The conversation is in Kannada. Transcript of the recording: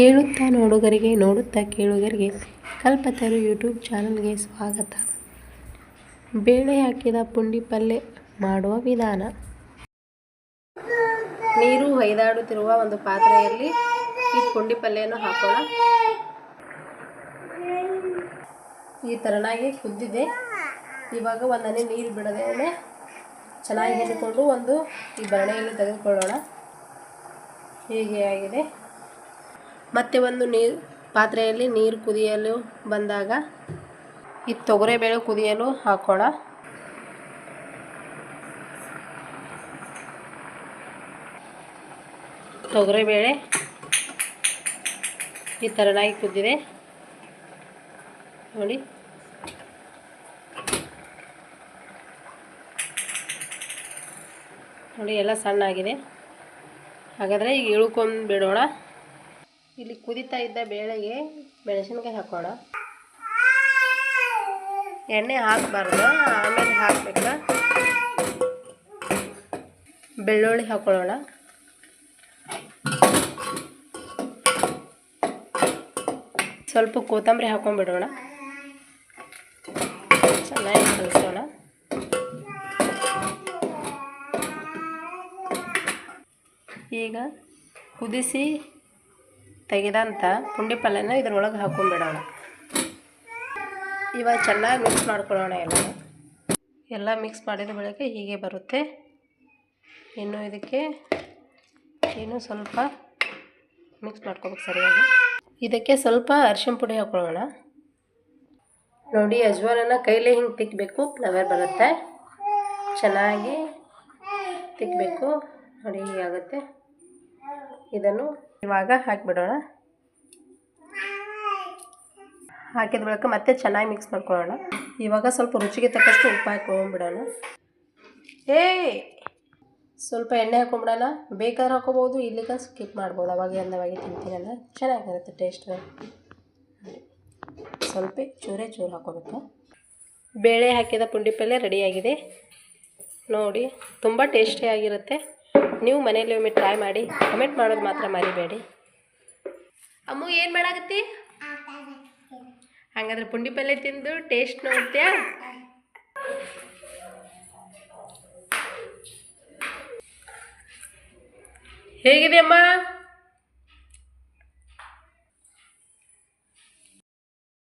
ಕೇಳುತ್ತಾ ನೋಡುಗರಿಗೆ, ನೋಡುತ್ತಾ ಕೇಳುಗರಿಗೆ ಕಲ್ಪತರು ಯೂಟ್ಯೂಬ್ ಚಾನಲ್ಗೆ ಸ್ವಾಗತ. ಬೇಳೆ ಹಾಕಿದ ಪುಂಡಿ ಪಲ್ಯ ಮಾಡುವ ವಿಧಾನ. ನೀರು ಹೈದಾಡುತ್ತಿರುವ ಒಂದು ಪಾತ್ರೆಯಲ್ಲಿ ಈ ಪುಂಡಿ ಪಲ್ಯವನ್ನು ಹಾಕೋಣ. ಈ ತರನಾಗಿ ಕುದ್ದಿದೆ. ಇವಾಗ ಒಂದನೇ ನೀರು ಬಿಡದೇನೆ ಚೆನ್ನಾಗಿ ಹೇಳಿಕೊಂಡು ಒಂದು ಈ ಬರಣೆಯಲ್ಲಿ ತೆಗೆದುಕೊಳ್ಳೋಣ. ಹೀಗೆ ಆಗಿದೆ. ಮತ್ತೆ ಒಂದು ನೀರು, ಪಾತ್ರೆಯಲ್ಲಿ ನೀರು ಕುದಿಯಲು ಬಂದಾಗ ಈ ತೊಗರೆಬೇಳೆ ಕುದಿಯಲು ಹಾಕೋಣ. ತೊಗರೆಬೇಳೆ ಈ ಥರನಾಗಿ ಕುದ್ದಿದೆ. ನೋಡಿ. ನೋಡಿ, ಎಲ್ಲ ಸಣ್ಣಾಗಿದೆ. ಹಾಗಾದರೆ ಈಗ ಇಳ್ಕೊಂಡು ಬಿಡೋಣ ಇಲ್ಲಿ ಕುದಿತಾ ಇದ್ದ ಬೇಳೆಗೆ ಮೆಣಸಿನ್ಕಾಯಿ ಹಾಕೋಣ ಎಣ್ಣೆ ಹಾಕಬಾರ್ದು, ಆಮೇಲೆ ಹಾಕ್ಬೇಕು. ಬೆಳ್ಳುಳ್ಳಿ ಹಾಕೊಳ್ಳೋಣ ಸ್ವಲ್ಪ ಕೊತ್ತಂಬರಿ ಹಾಕೊಂಡ್ಬಿಡೋಣ ಚೆನ್ನಾಗಿ ಕಲಿಸೋಣ ಈಗ ಕುದಿಸಿ ತೆಗೆದಂಥ ಪುಂಡಿ ಪಲ್ಯನ ಇದ್ರೊಳಗೆ ಹಾಕೊಂಡ್ಬಿಡೋಣ ಇವಾಗ ಚೆನ್ನಾಗಿ ಮಿಕ್ಸ್ ಮಾಡ್ಕೊಳ್ಳೋಣ ಎಲ್ಲ ಎಲ್ಲ ಮಿಕ್ಸ್ ಮಾಡಿದ ಬಳಿಕ ಹೀಗೆ ಬರುತ್ತೆ. ಇನ್ನು ಇದಕ್ಕೆ ಇನ್ನು ಸ್ವಲ್ಪ ಮಿಕ್ಸ್ ಮಾಡ್ಕೋಬೇಕು ಸರಿಯಾಗಿ. ಇದಕ್ಕೆ ಸ್ವಲ್ಪ ಅರಿಶಿನ ಪುಡಿ ಹಾಕೊಳ್ಳೋಣ. ನೋಡಿ ಯಜ್ವಾನನ್ನು ಕೈಲೇ ಹಿಂಗೆ ತಿಕ್ಕಬೇಕು ಫ್ಲವರ್ ಬರುತ್ತೆ. ಚೆನ್ನಾಗಿ ತಿಕ್ಕಬೇಕು ನೋಡಿ ಹೀಗಾಗುತ್ತೆ ಇದನ್ನು ಇವಾಗ ಹಾಕಿಬಿಡೋಣ. ಹಾಕಿದ ಬಳಿಕ ಮತ್ತೆ ಚೆನ್ನಾಗಿ ಮಿಕ್ಸ್ ಮಾಡ್ಕೊಳ್ಳೋಣ. ಇವಾಗ ಸ್ವಲ್ಪ ರುಚಿಗೆ ತಕ್ಕಷ್ಟು ಉಪ್ಪು ಹಾಕೊಂಡ್ಬಿಡೋಣ ಏ ಸ್ವಲ್ಪ ಎಣ್ಣೆ ಹಾಕೊಂಬಿಡೋಣ ಬೇಕಾದ್ರೆ ಹಾಕೋಬೋದು ಇಲ್ಲಿಗ ಸ್ಕಿಪ್ ಮಾಡ್ಬೋದು. ಅವಾಗ ಅಂದವಾಗಿ ತಿಂತೀನಲ್ಲ, ಚೆನ್ನಾಗಿರುತ್ತೆ ಟೇಸ್ಟ್ ಸ್ವಲ್ಪ ಚೂರೇ ಚೂರು ಹಾಕೋಬೇಕು ಬೇಳೆ ಹಾಕಿದ ಪುಂಡಿ ಪಲ್ಯ ರೆಡಿಯಾಗಿದೆ. ನೋಡಿ, ತುಂಬ ಟೇಸ್ಟಿಯಾಗಿರುತ್ತೆ ನೀವು ಮನೇಲಿ ಒಮ್ಮೆ ಟ್ರೈ ಮಾಡಿ ಕಮೆಂಟ್ ಮಾಡೋದು ಮಾತ್ರ ಮರಿಬೇಡಿ. ಅಮ್ಮ, ಏನು ಮಾಡಾಕತ್ತಿ? ಹಾಗಾದ್ರೆ ಪುಂಡಿ ಪಲ್ಯ ತಿಂದು ಟೇಸ್ಟ್ ನೋಡ್ತೀಯಾ? ಹೇಗಿದೆ ಅಮ್ಮ?